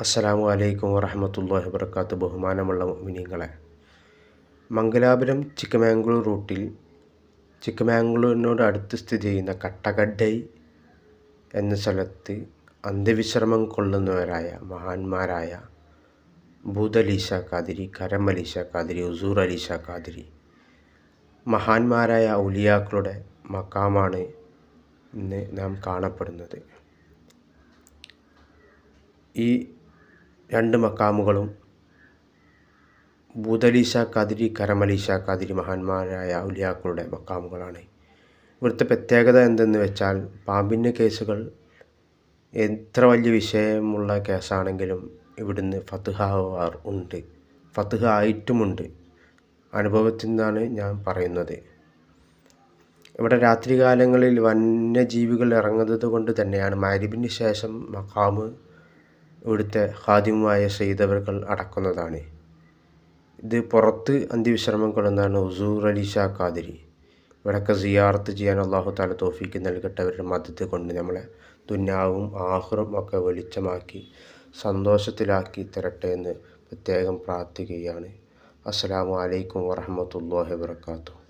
അസ്സലാമു അലൈക്കും വറഹമത്തല്ലാഹി വർക്കാത്ത് ബഹുമാനമുള്ള മിനിങ്ങളെ മംഗലാപുരം ചിക്കമാംഗ്ലൂർ റൂട്ടിൽ ചിക്കമാംഗ്ലൂരിനോട് അടുത്ത് സ്ഥിതി ചെയ്യുന്ന കട്ടകഡൈ എന്ന സ്ഥലത്ത് അന്ത്യവിശ്രമം കൊള്ളുന്നവരായ മഹാന്മാരായ ഭൂതലീശ കാതിരി കരം അലീഷ കാതിരി ഉസൂർ അലീശ കാതിരി മഹാന്മാരായ ഉലിയാക്കളുടെ മക്കാമാണ് ഇന്ന് നാം കാണപ്പെടുന്നത്. ഈ രണ്ട് മക്കാമുകളും ബുധലീശ കാതിരി കരമലീശ കാതിരി മഹാന്മാരായ ഔലിയാക്കളുടെ മക്കാമുകളാണ്. ഇവിടുത്തെ പ്രത്യേകത എന്തെന്ന് വെച്ചാൽ പാമ്പിന്റെ കേസുകൾ എത്ര വലിയ വിഷയമുള്ള കേസാണെങ്കിലും ഇവിടുന്ന് ഫത്തുഹാവാർ ഉണ്ട്. ഫത്തുഹ ആയിട്ടുമുണ്ട്. അനുഭവത്തിൽ നിന്നാണ് ഞാൻ പറയുന്നത്. ഇവിടെ രാത്രികാലങ്ങളിൽ വന്യജീവികൾ ഇറങ്ങുന്നത് കൊണ്ട് തന്നെയാണ് മരിബിന് ശേഷം മക്കാമ് ഇവിടുത്തെ ഹാദിമുമായ സെയ്തവകൾ അടക്കുന്നതാണ്. ഇത് പുറത്ത് അന്ത്യവിശ്രമം കൊള്ളുന്നതാണ് ഹുസൂർ അലി ഷാ ഖാദിരി. ഇവിടെയൊക്കെ സിയാർത്ത് ചെയ്യാൻ അള്ളാഹു താല തോഫിക്ക് നൽകട്ടവരുടെ മതത്ത് കൊണ്ട് നമ്മളെ ദുന്യാവും ആഹുറും ഒക്കെ വെളിച്ചമാക്കി സന്തോഷത്തിലാക്കി തരട്ടെ എന്ന് പ്രത്യേകം പ്രാർത്ഥിക്കുകയാണ്. അസ്സാം വലൈക്കും വാഹമത്തല്ലാഹി വാത്തു